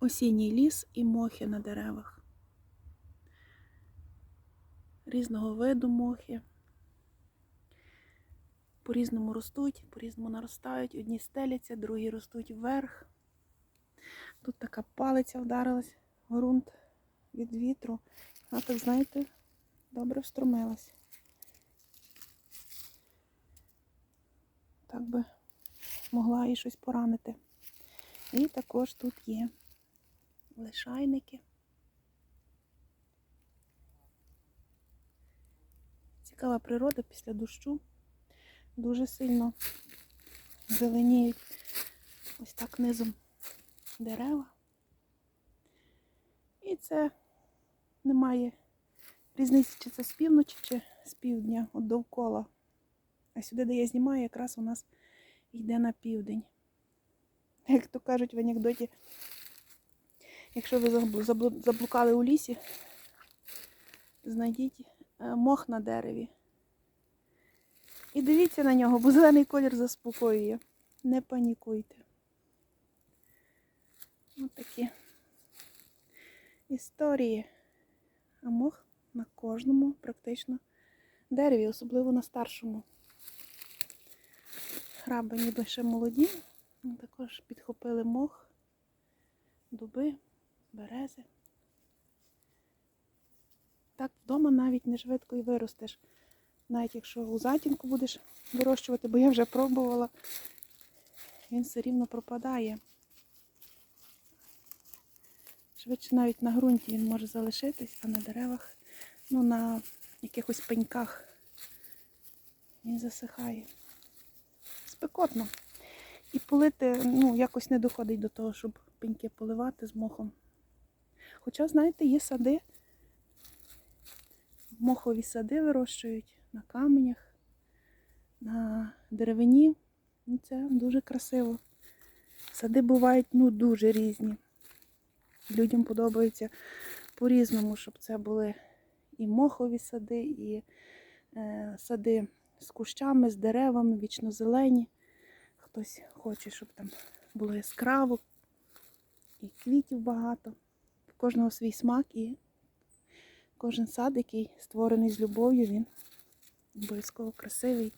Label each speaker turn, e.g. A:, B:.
A: осінній ліс і мохи на деревах. Різного виду мохи. По-різному ростуть, по-різному наростають. Одні стеляться, другі ростуть вверх. Тут така палиця вдарилась ґрунт від вітру. А так, знаєте, добре встромилась. Так би могла і щось поранити. І також тут є лишайники. Цікава природа після дощу. Дуже сильно зеленіють ось так низом дерева. І це немає різниці, чи це з півночі, чи з півдня, от довкола. А сюди, де я знімаю, якраз у нас йде на південь. Як то кажуть в анекдоті, якщо ви заблу- заблу- заблукали у лісі, знайдіть е, мох на дереві. І дивіться на нього, бо зелений колір заспокоює. Не панікуйте. Ось такі історії. А мох на кожному практично дереві, особливо на старшому. Граби ніби ще молоді, також підхопили мох, дуби, берези. Так вдома навіть не швидко і виростеш. Навіть якщо у затінку будеш вирощувати, бо я вже пробувала, він все рівно пропадає. Швидше навіть на ґрунті він може залишитись, а на деревах, ну на якихось пеньках він засихає. Спекотно. І полити, ну, якось не доходить до того, щоб пеньки поливати з мохом. Хоча, знаєте, є сади, мохові сади вирощують на каменях, на деревині. І це дуже красиво. Сади бувають ну, дуже різні. Людям подобається по-різному, щоб це були і мохові сади, і е, сади з кущами, з деревами, вічно зелені. Хтось хоче, щоб там було яскраво, і квітів багато. Кожного свій смак і кожен сад, який створений з любов'ю, він обов'язково красивий